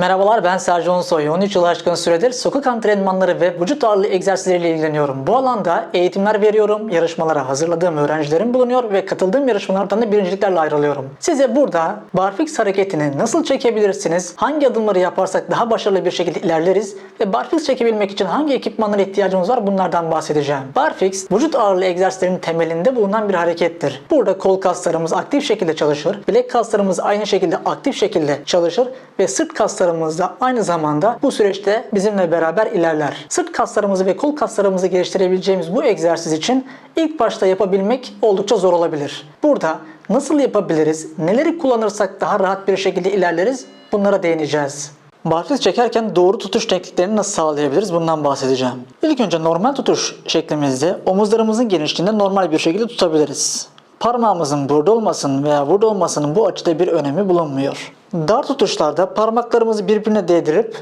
Merhabalar ben Sercan Ulusoy. 13 yıl aşkın süredir sokak antrenmanları ve vücut ağırlığı egzersizleriyle ilgileniyorum. Bu alanda eğitimler veriyorum, yarışmalara hazırladığım öğrencilerim bulunuyor ve katıldığım yarışmalardan da birinciliklerle ayrılıyorum. Size burada barfix hareketini nasıl çekebilirsiniz, hangi adımları yaparsak daha başarılı bir şekilde ilerleriz ve barfix çekebilmek için hangi ekipmanlara ihtiyacımız var bunlardan bahsedeceğim. Barfix vücut ağırlığı egzersizlerinin temelinde bulunan bir harekettir. Burada kol kaslarımız aktif şekilde çalışır, bilek kaslarımız aynı şekilde aktif şekilde çalışır ve sırt kaslarımız da aynı zamanda bu süreçte bizimle beraber ilerler. Sırt kaslarımızı ve kol kaslarımızı geliştirebileceğimiz bu egzersiz için ilk başta yapabilmek oldukça zor olabilir. Burada nasıl yapabiliriz, neleri kullanırsak daha rahat bir şekilde ilerleriz bunlara değineceğiz. Barfiks çekerken doğru tutuş tekniklerini nasıl sağlayabiliriz bundan bahsedeceğim. İlk önce normal tutuş şeklimizde omuzlarımızın genişliğinde normal bir şekilde tutabiliriz. Parmağımızın burada olmasının veya burada olmasının bu açıda bir önemi bulunmuyor. Dar tutuşlarda parmaklarımızı birbirine değdirip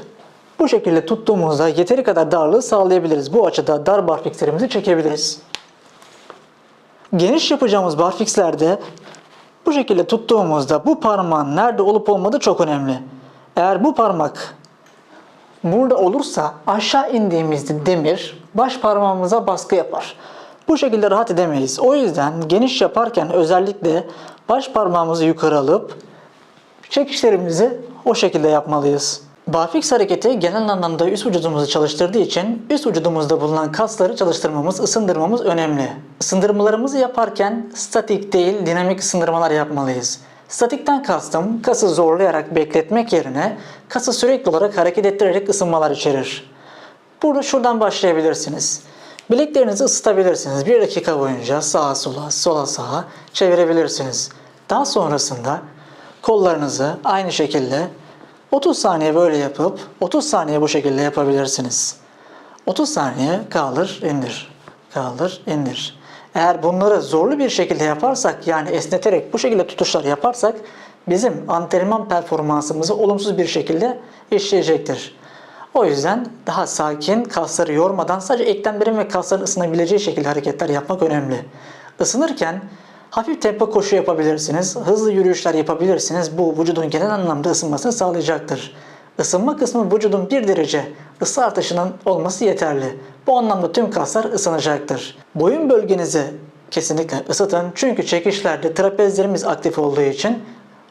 bu şekilde tuttuğumuzda yeteri kadar darlığı sağlayabiliriz. Bu açıda dar barfikslerimizi çekebiliriz. Geniş yapacağımız barfikslerde bu şekilde tuttuğumuzda bu parmağın nerede olup olmadığı çok önemli. Eğer bu parmak burada olursa aşağı indiğimizde demir baş parmağımıza baskı yapar. Bu şekilde rahat edemeyiz. O yüzden geniş yaparken özellikle baş parmağımızı yukarı alıp çekişlerimizi o şekilde yapmalıyız. Barfix hareketi genel anlamda üst vücudumuzu çalıştırdığı için üst vücudumuzda bulunan kasları çalıştırmamız, ısındırmamız önemli. Isındırmalarımızı yaparken statik değil dinamik ısındırmalar yapmalıyız. Statikten kastım kası zorlayarak bekletmek yerine kası sürekli olarak hareket ettirerek ısınmalar içerir. Burada şuradan başlayabilirsiniz. Bileklerinizi ısıtabilirsiniz. Bir dakika boyunca sağa sola, sola sağa çevirebilirsiniz. Daha sonrasında kollarınızı aynı şekilde 30 saniye böyle yapıp 30 saniye bu şekilde yapabilirsiniz. 30 saniye kaldır, indir. Kaldır, indir. Eğer bunları zorlu bir şekilde yaparsak yani esneterek bu şekilde tutuşlar yaparsak bizim antrenman performansımızı olumsuz bir şekilde işleyecektir. O yüzden daha sakin, kasları yormadan sadece eklemlerin ve kasların ısınabileceği şekilde hareketler yapmak önemli. Isınırken hafif tempo koşu yapabilirsiniz, hızlı yürüyüşler yapabilirsiniz. Bu vücudun genel anlamda ısınmasını sağlayacaktır. Isınma kısmı vücudun bir derece ısı artışının olması yeterli. Bu anlamda tüm kaslar ısınacaktır. Boyun bölgenizi kesinlikle ısıtın. Çünkü çekişlerde trapezlerimiz aktif olduğu için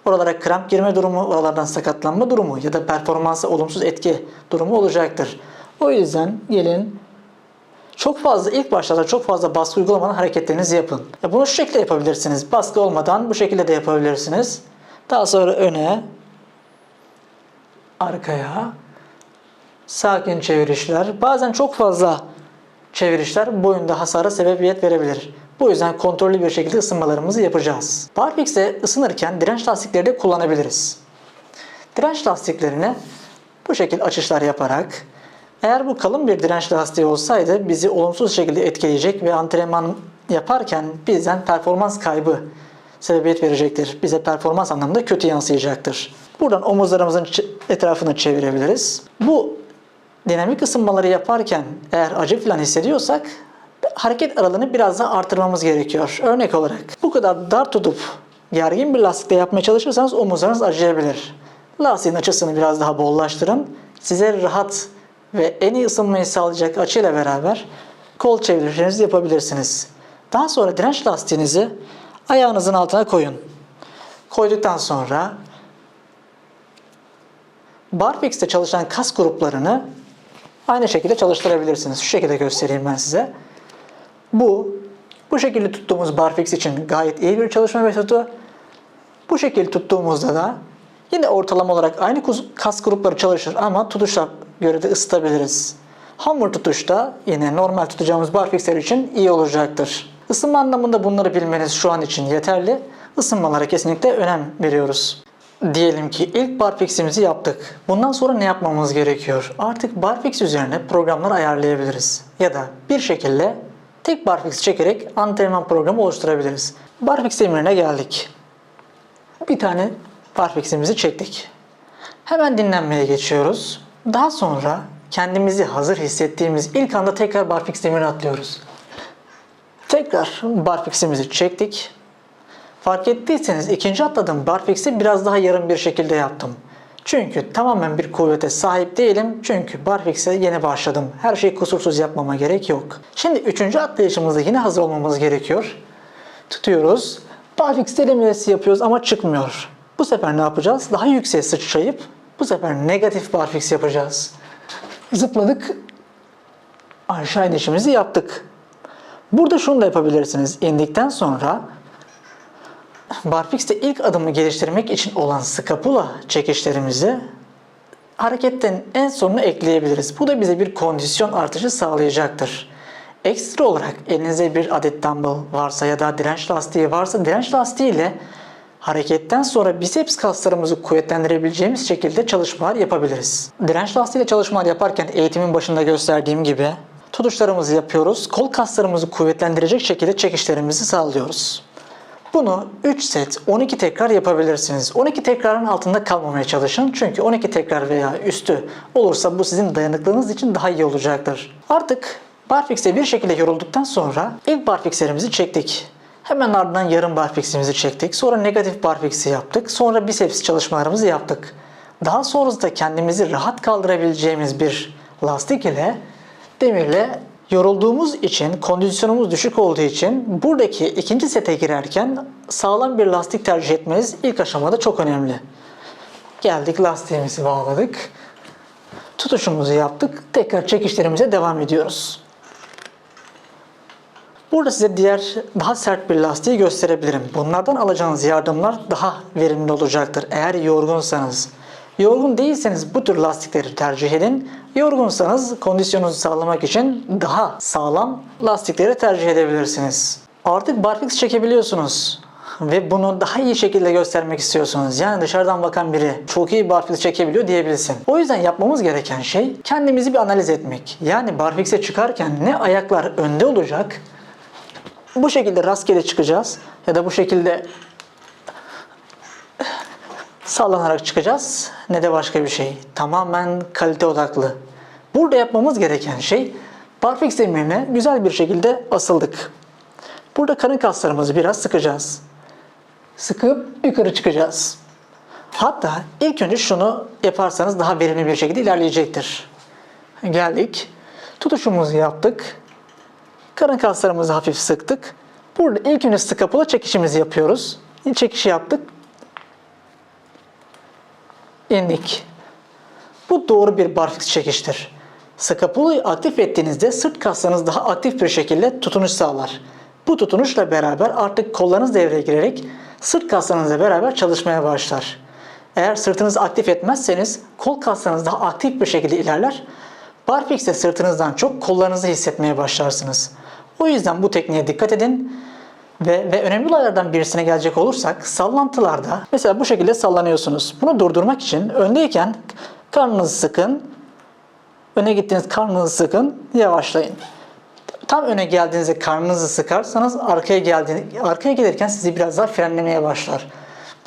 oralara kramp girme durumu, oralardan sakatlanma durumu ya da performansa olumsuz etki durumu olacaktır. O yüzden gelin çok fazla ilk başlarda çok fazla baskı uygulamadan hareketlerinizi yapın. Ya bunu şu şekilde yapabilirsiniz. Baskı olmadan bu şekilde de yapabilirsiniz. Daha sonra öne, arkaya, sakin çevirişler. Bazen çok fazla çevirişler boyunda hasara sebebiyet verebilir. Bu yüzden kontrollü bir şekilde ısınmalarımızı yapacağız. Barfix'e ısınırken direnç lastikleri de kullanabiliriz. Direnç lastiklerini bu şekilde açışlar yaparak eğer bu kalın bir direnç lastiği olsaydı bizi olumsuz şekilde etkileyecek ve antrenman yaparken bizden performans kaybı sebebiyet verecektir. Bize performans anlamında kötü yansıyacaktır. Buradan omuzlarımızın etrafını çevirebiliriz. Bu dinamik ısınmaları yaparken eğer acı falan hissediyorsak hareket aralığını biraz daha artırmamız gerekiyor. Örnek olarak bu kadar dar tutup gergin bir lastikle yapmaya çalışırsanız omuzlarınız acıyabilir. Lastiğin açısını biraz daha bollaştırın. Size rahat ve en iyi ısınmayı sağlayacak açıyla beraber kol çevirişlerinizi yapabilirsiniz. Daha sonra direnç lastiğinizi ayağınızın altına koyun. Koyduktan sonra Barfix'te çalışan kas gruplarını aynı şekilde çalıştırabilirsiniz. Şu şekilde göstereyim ben size. Bu, bu şekilde tuttuğumuz barfix için gayet iyi bir çalışma metodu. Bu şekilde tuttuğumuzda da yine ortalama olarak aynı kas grupları çalışır ama tutuşa göre de ısıtabiliriz. Hamur tutuşta yine normal tutacağımız barfixler için iyi olacaktır. Isınma anlamında bunları bilmeniz şu an için yeterli. Isınmalara kesinlikle önem veriyoruz. Diyelim ki ilk barfix'imizi yaptık. Bundan sonra ne yapmamız gerekiyor? Artık barfix üzerine programlar ayarlayabiliriz. Ya da bir şekilde tek barfix çekerek antrenman programı oluşturabiliriz. Barfix emirine geldik. Bir tane barfix'imizi çektik. Hemen dinlenmeye geçiyoruz. Daha sonra kendimizi hazır hissettiğimiz ilk anda tekrar barfix demirine atlıyoruz. Tekrar barfix'imizi çektik. Fark ettiyseniz ikinci atladığım barfix'i biraz daha yarım bir şekilde yaptım. Çünkü tamamen bir kuvvete sahip değilim. Çünkü barfix'e yeni başladım. Her şeyi kusursuz yapmama gerek yok. Şimdi üçüncü atlayışımızda yine hazır olmamız gerekiyor. Tutuyoruz. Barfix denemesi yapıyoruz ama çıkmıyor. Bu sefer ne yapacağız? Daha yükseğe sıçrayıp bu sefer negatif barfix yapacağız. Zıpladık. Aşağı inişimizi yaptık. Burada şunu da yapabilirsiniz. İndikten sonra Barfix'te ilk adımı geliştirmek için olan scapula çekişlerimizi hareketin en sonuna ekleyebiliriz. Bu da bize bir kondisyon artışı sağlayacaktır. Ekstra olarak elinizde bir adet dumbbell varsa ya da direnç lastiği varsa direnç lastiği ile hareketten sonra biceps kaslarımızı kuvvetlendirebileceğimiz şekilde çalışmalar yapabiliriz. Direnç lastiği ile çalışmalar yaparken eğitimin başında gösterdiğim gibi tutuşlarımızı yapıyoruz. Kol kaslarımızı kuvvetlendirecek şekilde çekişlerimizi sağlıyoruz. Bunu 3 set 12 tekrar yapabilirsiniz. 12 tekrarın altında kalmamaya çalışın. Çünkü 12 tekrar veya üstü olursa bu sizin dayanıklılığınız için daha iyi olacaktır. Artık barfix'e bir şekilde yorulduktan sonra ilk barfixlerimizi çektik. Hemen ardından yarım barfiximizi çektik. Sonra negatif barfix'i yaptık. Sonra biceps çalışmalarımızı yaptık. Daha sonrasında kendimizi rahat kaldırabileceğimiz bir lastik ile demirle yorulduğumuz için, kondisyonumuz düşük olduğu için buradaki ikinci sete girerken sağlam bir lastik tercih etmeniz ilk aşamada çok önemli. Geldik lastiğimizi bağladık. Tutuşumuzu yaptık. Tekrar çekişlerimize devam ediyoruz. Burada size diğer daha sert bir lastiği gösterebilirim. Bunlardan alacağınız yardımlar daha verimli olacaktır eğer yorgunsanız. Yorgun değilseniz bu tür lastikleri tercih edin. Yorgunsanız kondisyonunuzu sağlamak için daha sağlam lastikleri tercih edebilirsiniz. Artık barfix çekebiliyorsunuz ve bunu daha iyi şekilde göstermek istiyorsunuz. Yani dışarıdan bakan biri çok iyi barfix çekebiliyor diyebilsin. O yüzden yapmamız gereken şey kendimizi bir analiz etmek. Yani barfix'e çıkarken ne ayaklar önde olacak bu şekilde rastgele çıkacağız ya da bu şekilde sallanarak çıkacağız ne de başka bir şey. Tamamen kalite odaklı. Burada yapmamız gereken şey barfix zeminine güzel bir şekilde asıldık. Burada karın kaslarımızı biraz sıkacağız. Sıkıp yukarı çıkacağız. Hatta ilk önce şunu yaparsanız daha verimli bir şekilde ilerleyecektir. Geldik. Tutuşumuzu yaptık. Karın kaslarımızı hafif sıktık. Burada ilk önce scapula çekişimizi yapıyoruz. Çekişi yaptık. İndik. Bu doğru bir barfix çekiştir. Scapula'yı aktif ettiğinizde sırt kaslarınız daha aktif bir şekilde tutunuş sağlar. Bu tutunuşla beraber artık kollarınız devreye girerek sırt kaslarınızla beraber çalışmaya başlar. Eğer sırtınızı aktif etmezseniz kol kaslarınız daha aktif bir şekilde ilerler. Barfix'te sırtınızdan çok kollarınızı hissetmeye başlarsınız. O yüzden bu tekniğe dikkat edin. Ve, ve önemli olaylardan birisine gelecek olursak sallantılarda mesela bu şekilde sallanıyorsunuz. Bunu durdurmak için öndeyken karnınızı sıkın. Öne gittiğiniz karnınızı sıkın. Yavaşlayın. Tam öne geldiğinizde karnınızı sıkarsanız arkaya geldiğini, arkaya gelirken sizi biraz daha frenlemeye başlar.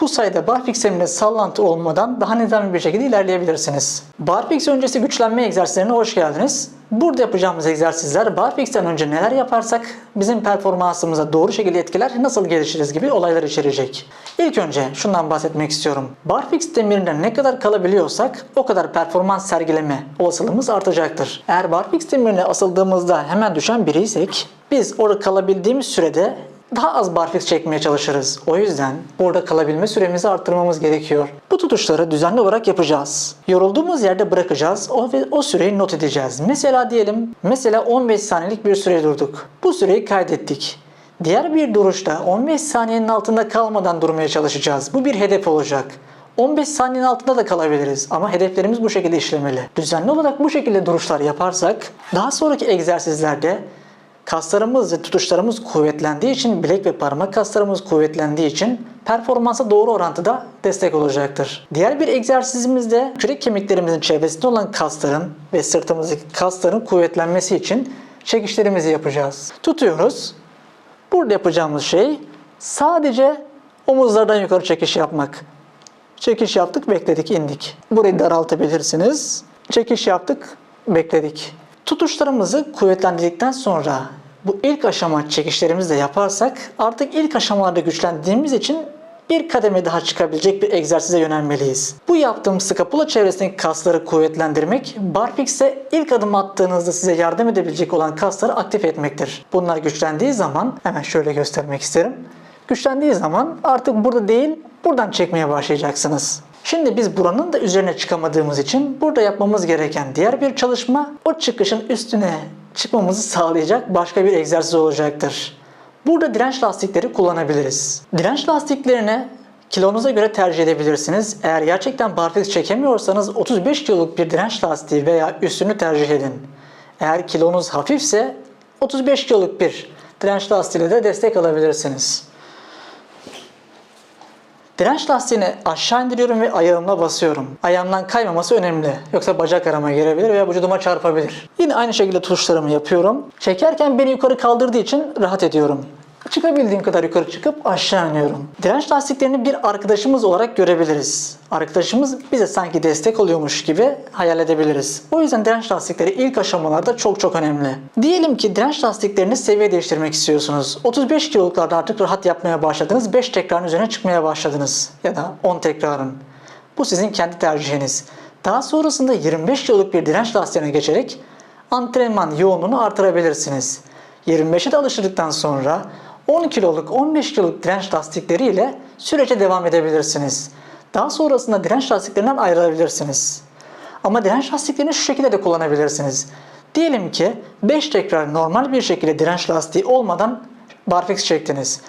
Bu sayede barfix zeminde sallantı olmadan daha nizami bir şekilde ilerleyebilirsiniz. Barfix öncesi güçlenme egzersizlerine hoş geldiniz. Burada yapacağımız egzersizler barfix'ten önce neler yaparsak bizim performansımıza doğru şekilde etkiler, nasıl gelişiriz gibi olaylar içerecek. İlk önce şundan bahsetmek istiyorum. Barfix demirinde ne kadar kalabiliyorsak o kadar performans sergileme olasılığımız artacaktır. Eğer barfix demirine asıldığımızda hemen düşen biriysek biz orada kalabildiğimiz sürede daha az barfix çekmeye çalışırız. O yüzden orada kalabilme süremizi arttırmamız gerekiyor. Bu tutuşları düzenli olarak yapacağız. Yorulduğumuz yerde bırakacağız o ve o süreyi not edeceğiz. Mesela diyelim, mesela 15 saniyelik bir süre durduk. Bu süreyi kaydettik. Diğer bir duruşta 15 saniyenin altında kalmadan durmaya çalışacağız. Bu bir hedef olacak. 15 saniyenin altında da kalabiliriz ama hedeflerimiz bu şekilde işlemeli. Düzenli olarak bu şekilde duruşlar yaparsak daha sonraki egzersizlerde Kaslarımız ve tutuşlarımız kuvvetlendiği için, bilek ve parmak kaslarımız kuvvetlendiği için performansa doğru orantıda destek olacaktır. Diğer bir egzersizimiz de kürek kemiklerimizin çevresinde olan kasların ve sırtımızdaki kasların kuvvetlenmesi için çekişlerimizi yapacağız. Tutuyoruz. Burada yapacağımız şey sadece omuzlardan yukarı çekiş yapmak. Çekiş yaptık, bekledik, indik. Burayı daraltabilirsiniz. Çekiş yaptık, bekledik. Tutuşlarımızı kuvvetlendirdikten sonra bu ilk aşama çekişlerimizi de yaparsak artık ilk aşamalarda güçlendiğimiz için bir kademe daha çıkabilecek bir egzersize yönelmeliyiz. Bu yaptığım skapula çevresindeki kasları kuvvetlendirmek, barfix'e ilk adım attığınızda size yardım edebilecek olan kasları aktif etmektir. Bunlar güçlendiği zaman, hemen şöyle göstermek isterim. Güçlendiği zaman artık burada değil, buradan çekmeye başlayacaksınız. Şimdi biz buranın da üzerine çıkamadığımız için burada yapmamız gereken diğer bir çalışma o çıkışın üstüne çıkmamızı sağlayacak başka bir egzersiz olacaktır. Burada direnç lastikleri kullanabiliriz. Direnç lastiklerine kilonuza göre tercih edebilirsiniz. Eğer gerçekten barfiks çekemiyorsanız 35 kiloluk bir direnç lastiği veya üstünü tercih edin. Eğer kilonuz hafifse 35 kiloluk bir direnç lastiğiyle de destek alabilirsiniz. Direnç lastiğini aşağı indiriyorum ve ayağımla basıyorum. Ayağımdan kaymaması önemli. Yoksa bacak arama girebilir veya vücuduma çarpabilir. Yine aynı şekilde tuşlarımı yapıyorum. Çekerken beni yukarı kaldırdığı için rahat ediyorum. Çıkabildiğim kadar yukarı çıkıp aşağı iniyorum. Direnç lastiklerini bir arkadaşımız olarak görebiliriz. Arkadaşımız bize sanki destek oluyormuş gibi hayal edebiliriz. O yüzden direnç lastikleri ilk aşamalarda çok çok önemli. Diyelim ki direnç lastiklerini seviye değiştirmek istiyorsunuz. 35 kiloluklarda artık rahat yapmaya başladınız. 5 tekrarın üzerine çıkmaya başladınız. Ya da 10 tekrarın. Bu sizin kendi tercihiniz. Daha sonrasında 25 kiloluk bir direnç lastiğine geçerek antrenman yoğunluğunu artırabilirsiniz. 25'e de alıştıktan sonra 10 kiloluk, 15 kiloluk direnç lastikleriyle sürece devam edebilirsiniz. Daha sonrasında direnç lastiklerinden ayrılabilirsiniz. Ama direnç lastiklerini şu şekilde de kullanabilirsiniz. Diyelim ki 5 tekrar normal bir şekilde direnç lastiği olmadan barfix çektiniz.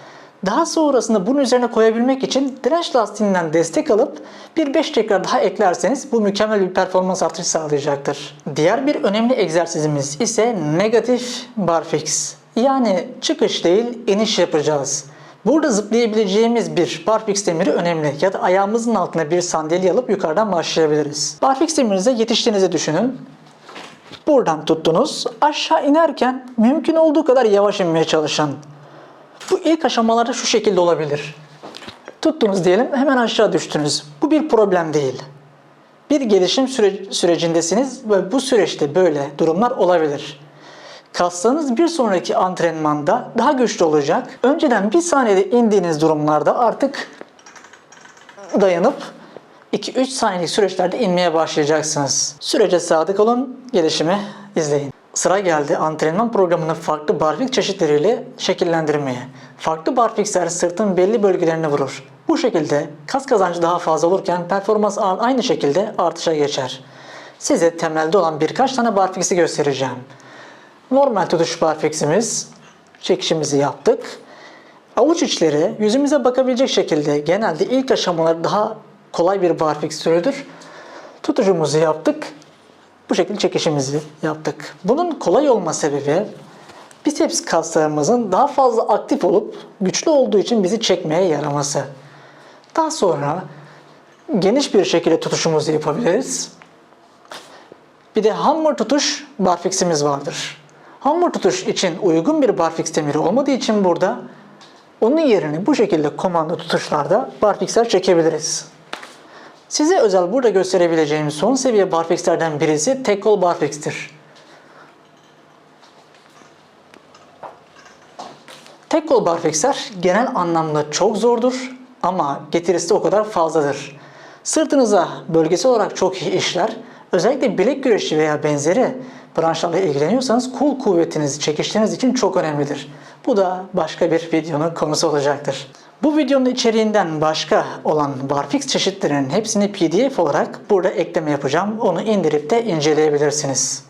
Daha sonrasında bunun üzerine koyabilmek için direnç lastiğinden destek alıp bir 5 tekrar daha eklerseniz bu mükemmel bir performans artışı sağlayacaktır. Diğer bir önemli egzersizimiz ise negatif barfix. Yani çıkış değil iniş yapacağız. Burada zıplayabileceğimiz bir barfix demiri önemli ya da ayağımızın altına bir sandalye alıp yukarıdan başlayabiliriz. Barfix demirinize yetiştiğinizi düşünün. Buradan tuttunuz. Aşağı inerken mümkün olduğu kadar yavaş inmeye çalışın. Bu ilk aşamalarda şu şekilde olabilir. Tuttunuz diyelim hemen aşağı düştünüz. Bu bir problem değil. Bir gelişim süre- sürecindesiniz ve bu süreçte böyle durumlar olabilir. Kaslarınız bir sonraki antrenmanda daha güçlü olacak. Önceden bir saniyede indiğiniz durumlarda artık dayanıp 2-3 saniyelik süreçlerde inmeye başlayacaksınız. Sürece sadık olun, gelişimi izleyin. Sıra geldi antrenman programını farklı barfix çeşitleriyle şekillendirmeye. Farklı barfixler sırtın belli bölgelerini vurur. Bu şekilde kas kazancı daha fazla olurken performans aynı şekilde artışa geçer. Size temelde olan birkaç tane barfix'i göstereceğim. Normal tutuş barfix'imiz, çekişimizi yaptık. Avuç içleri yüzümüze bakabilecek şekilde genelde ilk aşamalar daha kolay bir barfix türüdür. Tutucumuzu yaptık. Bu şekilde çekişimizi yaptık. Bunun kolay olma sebebi biceps kaslarımızın daha fazla aktif olup güçlü olduğu için bizi çekmeye yaraması. Daha sonra geniş bir şekilde tutuşumuzu yapabiliriz. Bir de hammer tutuş barfix'imiz vardır. Hammer tutuş için uygun bir barfix demiri olmadığı için burada onun yerine bu şekilde komando tutuşlarda barfixler çekebiliriz. Size özel burada gösterebileceğim son seviye barfixlerden birisi tek kol barfix'tir. Tek kol barfixler genel anlamda çok zordur ama getirisi o kadar fazladır. Sırtınıza bölgesel olarak çok iyi işler. Özellikle bilek güreşi veya benzeri branşlarla ilgileniyorsanız kol kuvvetinizi çekiştiğiniz için çok önemlidir. Bu da başka bir videonun konusu olacaktır. Bu videonun içeriğinden başka olan barfix çeşitlerinin hepsini pdf olarak burada ekleme yapacağım. Onu indirip de inceleyebilirsiniz.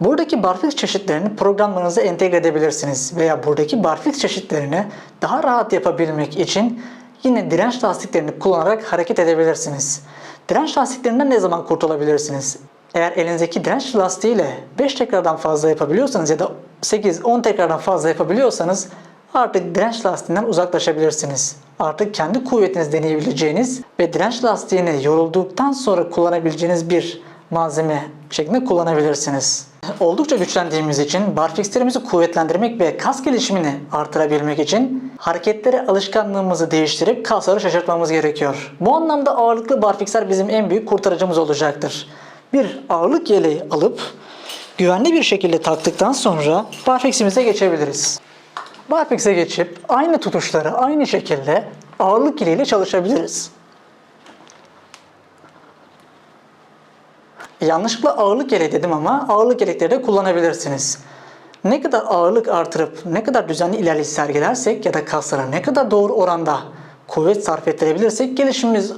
Buradaki barfix çeşitlerini programlarınıza entegre edebilirsiniz veya buradaki barfix çeşitlerini daha rahat yapabilmek için yine direnç lastiklerini kullanarak hareket edebilirsiniz. Direnç lastiklerinden ne zaman kurtulabilirsiniz? Eğer elinizdeki direnç lastiğiyle 5 tekrardan fazla yapabiliyorsanız ya da 8-10 tekrardan fazla yapabiliyorsanız artık direnç lastiğinden uzaklaşabilirsiniz. Artık kendi kuvvetinizi deneyebileceğiniz ve direnç lastiğini yorulduktan sonra kullanabileceğiniz bir malzeme şeklinde kullanabilirsiniz. Oldukça güçlendiğimiz için barfixlerimizi kuvvetlendirmek ve kas gelişimini artırabilmek için hareketlere alışkanlığımızı değiştirip kasları şaşırtmamız gerekiyor. Bu anlamda ağırlıklı barfixler bizim en büyük kurtarıcımız olacaktır. Bir ağırlık yeleği alıp güvenli bir şekilde taktıktan sonra barfiximize geçebiliriz. Barfix'e geçip aynı tutuşları aynı şekilde ağırlık ile çalışabiliriz. Yanlışlıkla ağırlık yeleği dedim ama ağırlık yelekleri de kullanabilirsiniz. Ne kadar ağırlık artırıp ne kadar düzenli ilerleyiş sergilersek ya da kaslara ne kadar doğru oranda kuvvet sarf ettirebilirsek gelişimimiz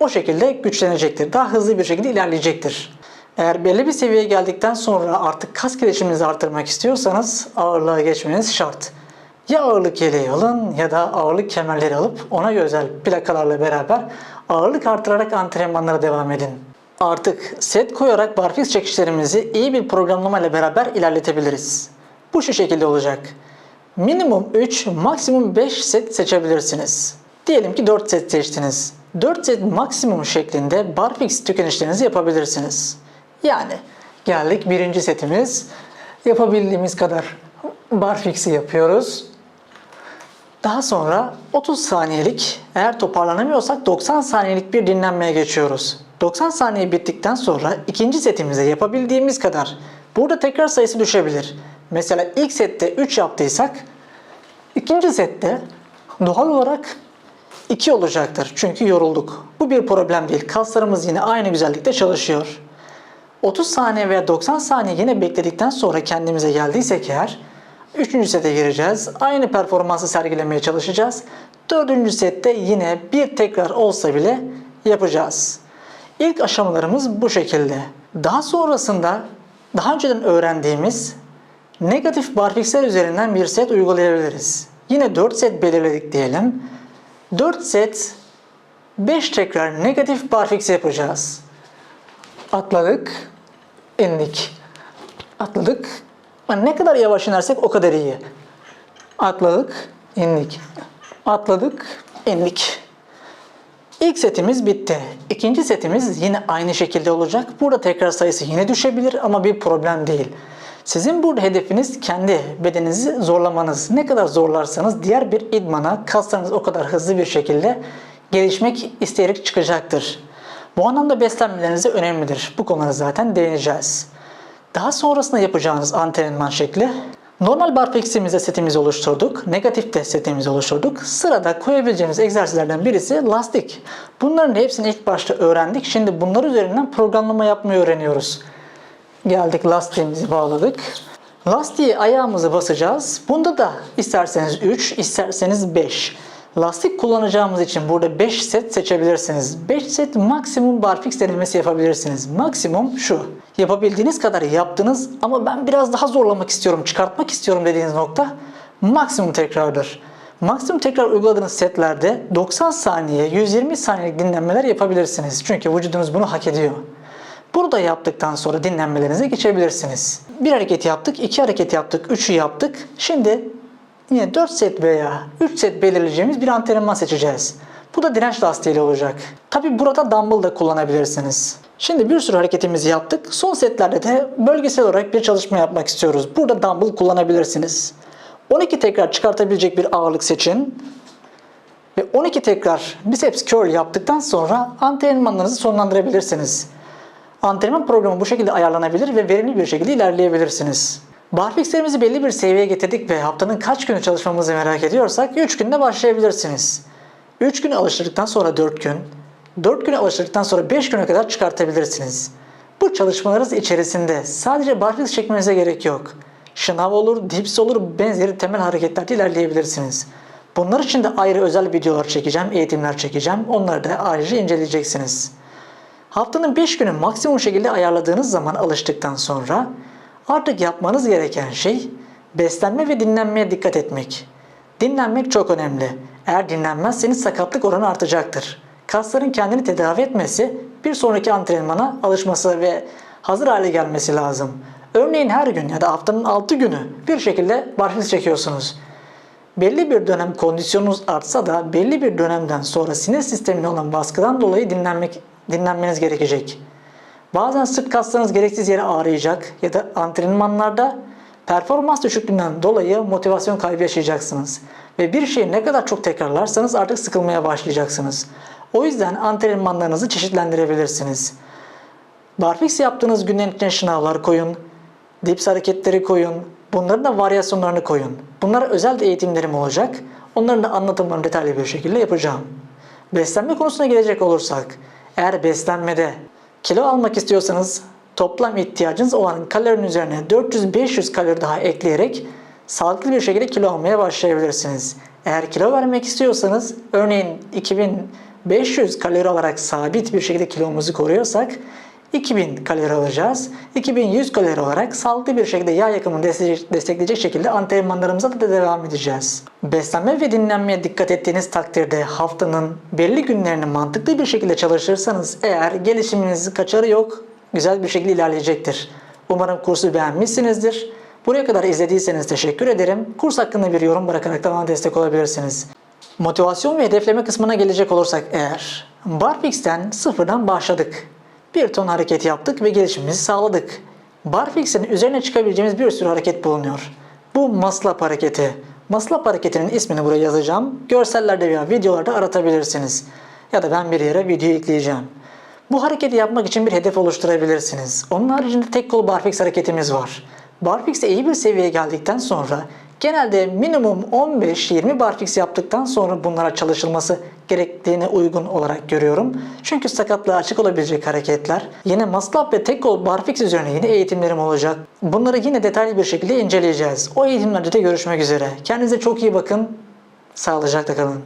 o şekilde güçlenecektir. Daha hızlı bir şekilde ilerleyecektir. Eğer belli bir seviyeye geldikten sonra artık kas gelişiminizi artırmak istiyorsanız ağırlığa geçmeniz şart. Ya ağırlık yeleği alın ya da ağırlık kemerleri alıp ona özel plakalarla beraber ağırlık artırarak antrenmanlara devam edin. Artık set koyarak barfiks çekişlerimizi iyi bir programlama ile beraber ilerletebiliriz. Bu şu şekilde olacak. Minimum 3, maksimum 5 set seçebilirsiniz. Diyelim ki 4 set seçtiniz. 4 set maksimum şeklinde barfix tükenişlerinizi yapabilirsiniz. Yani geldik birinci setimiz. Yapabildiğimiz kadar barfix'i yapıyoruz. Daha sonra 30 saniyelik eğer toparlanamıyorsak 90 saniyelik bir dinlenmeye geçiyoruz. 90 saniye bittikten sonra ikinci setimize yapabildiğimiz kadar burada tekrar sayısı düşebilir. Mesela ilk sette 3 yaptıysak ikinci sette doğal olarak 2 olacaktır. Çünkü yorulduk. Bu bir problem değil. Kaslarımız yine aynı güzellikte çalışıyor. 30 saniye veya 90 saniye yine bekledikten sonra kendimize geldiysek eğer 3. sete gireceğiz. Aynı performansı sergilemeye çalışacağız. 4. sette yine bir tekrar olsa bile yapacağız. İlk aşamalarımız bu şekilde. Daha sonrasında daha önceden öğrendiğimiz negatif barfiksler üzerinden bir set uygulayabiliriz. Yine 4 set belirledik diyelim. 4 set 5 tekrar negatif barfiks yapacağız. Atladık, indik. Atladık. Ne kadar yavaş inersek o kadar iyi. Atladık, indik. Atladık, indik. İlk setimiz bitti. İkinci setimiz yine aynı şekilde olacak. Burada tekrar sayısı yine düşebilir ama bir problem değil. Sizin burada hedefiniz kendi bedeninizi zorlamanız. Ne kadar zorlarsanız diğer bir idmana kaslarınız o kadar hızlı bir şekilde gelişmek isteyerek çıkacaktır. Bu anlamda beslenmeleriniz de önemlidir. Bu konulara zaten değineceğiz. Daha sonrasında yapacağınız antrenman şekli Normal barfix'imizde setimizi oluşturduk. Negatif de setimizi oluşturduk. Sırada koyabileceğimiz egzersizlerden birisi lastik. Bunların hepsini ilk başta öğrendik. Şimdi bunlar üzerinden programlama yapmayı öğreniyoruz. Geldik lastiğimizi bağladık. Lastiği ayağımızı basacağız. Bunda da isterseniz 3, isterseniz 5. Lastik kullanacağımız için burada 5 set seçebilirsiniz. 5 set maksimum barfix denemesi yapabilirsiniz. Maksimum şu. Yapabildiğiniz kadar yaptınız ama ben biraz daha zorlamak istiyorum, çıkartmak istiyorum dediğiniz nokta maksimum tekrardır. Maksimum tekrar uyguladığınız setlerde 90 saniye, 120 saniyelik dinlenmeler yapabilirsiniz. Çünkü vücudunuz bunu hak ediyor. Burada yaptıktan sonra dinlenmelerinize geçebilirsiniz. Bir hareket yaptık, iki hareket yaptık, üçü yaptık. Şimdi yine 4 set veya 3 set belirleyeceğimiz bir antrenman seçeceğiz. Bu da direnç lastiğiyle olacak. Tabi burada dumbbell da kullanabilirsiniz. Şimdi bir sürü hareketimizi yaptık. Son setlerde de bölgesel olarak bir çalışma yapmak istiyoruz. Burada dumbbell kullanabilirsiniz. 12 tekrar çıkartabilecek bir ağırlık seçin. Ve 12 tekrar biceps curl yaptıktan sonra antrenmanlarınızı sonlandırabilirsiniz. Antrenman programı bu şekilde ayarlanabilir ve verimli bir şekilde ilerleyebilirsiniz. Barfixlerimizi belli bir seviyeye getirdik ve haftanın kaç günü çalışmamızı merak ediyorsak 3 günde başlayabilirsiniz. 3 gün alıştırdıktan sonra 4 gün, 4 güne alıştırdıktan sonra 5 güne kadar çıkartabilirsiniz. Bu çalışmalarınız içerisinde sadece barfix çekmenize gerek yok. Şınav olur, dips olur, benzeri temel hareketlerde ilerleyebilirsiniz. Bunlar için de ayrı özel videolar çekeceğim, eğitimler çekeceğim. Onları da ayrıca inceleyeceksiniz. Haftanın 5 günü maksimum şekilde ayarladığınız zaman alıştıktan sonra artık yapmanız gereken şey beslenme ve dinlenmeye dikkat etmek. Dinlenmek çok önemli. Eğer dinlenmezseniz sakatlık oranı artacaktır. Kasların kendini tedavi etmesi bir sonraki antrenmana alışması ve hazır hale gelmesi lazım. Örneğin her gün ya da haftanın 6 günü bir şekilde barfiks çekiyorsunuz. Belli bir dönem kondisyonunuz artsa da belli bir dönemden sonra sinir sistemine olan baskıdan dolayı dinlenmek dinlenmeniz gerekecek. Bazen sırt kaslarınız gereksiz yere ağrıyacak ya da antrenmanlarda performans düşüklüğünden dolayı motivasyon kaybı yaşayacaksınız. Ve bir şeyi ne kadar çok tekrarlarsanız artık sıkılmaya başlayacaksınız. O yüzden antrenmanlarınızı çeşitlendirebilirsiniz. Barfix yaptığınız günlerin içine şınavlar koyun, dips hareketleri koyun, bunların da varyasyonlarını koyun. Bunlara özel de eğitimlerim olacak. Onların da anlatımlarını detaylı bir şekilde yapacağım. Beslenme konusuna gelecek olursak, eğer beslenmede kilo almak istiyorsanız toplam ihtiyacınız olan kalorinin üzerine 400-500 kalori daha ekleyerek sağlıklı bir şekilde kilo almaya başlayabilirsiniz. Eğer kilo vermek istiyorsanız örneğin 2500 kalori olarak sabit bir şekilde kilomuzu koruyorsak 2000 kalori alacağız. 2100 kalori olarak sağlıklı bir şekilde yağ yakımını destek- destekleyecek şekilde antrenmanlarımıza da devam edeceğiz. Beslenme ve dinlenmeye dikkat ettiğiniz takdirde haftanın belli günlerini mantıklı bir şekilde çalışırsanız eğer gelişiminiz kaçarı yok, güzel bir şekilde ilerleyecektir. Umarım kursu beğenmişsinizdir. Buraya kadar izlediyseniz teşekkür ederim. Kurs hakkında bir yorum bırakarak da bana destek olabilirsiniz. Motivasyon ve hedefleme kısmına gelecek olursak eğer, Barfix'ten sıfırdan başladık. Bir ton hareket yaptık ve gelişimimizi sağladık. Barfix'in üzerine çıkabileceğimiz bir sürü hareket bulunuyor. Bu maslap hareketi. Maslap hareketinin ismini buraya yazacağım. Görsellerde veya videolarda aratabilirsiniz. Ya da ben bir yere video ekleyeceğim. Bu hareketi yapmak için bir hedef oluşturabilirsiniz. Onun haricinde tek kol barfix hareketimiz var. Barfix'e iyi bir seviyeye geldikten sonra genelde minimum 15-20 barfix yaptıktan sonra bunlara çalışılması gerektiğine uygun olarak görüyorum. Çünkü sakatlığa açık olabilecek hareketler. Yine maslap ve tek kol barfix üzerine yine eğitimlerim olacak. Bunları yine detaylı bir şekilde inceleyeceğiz. O eğitimlerde de görüşmek üzere. Kendinize çok iyi bakın. Sağlıcakla kalın.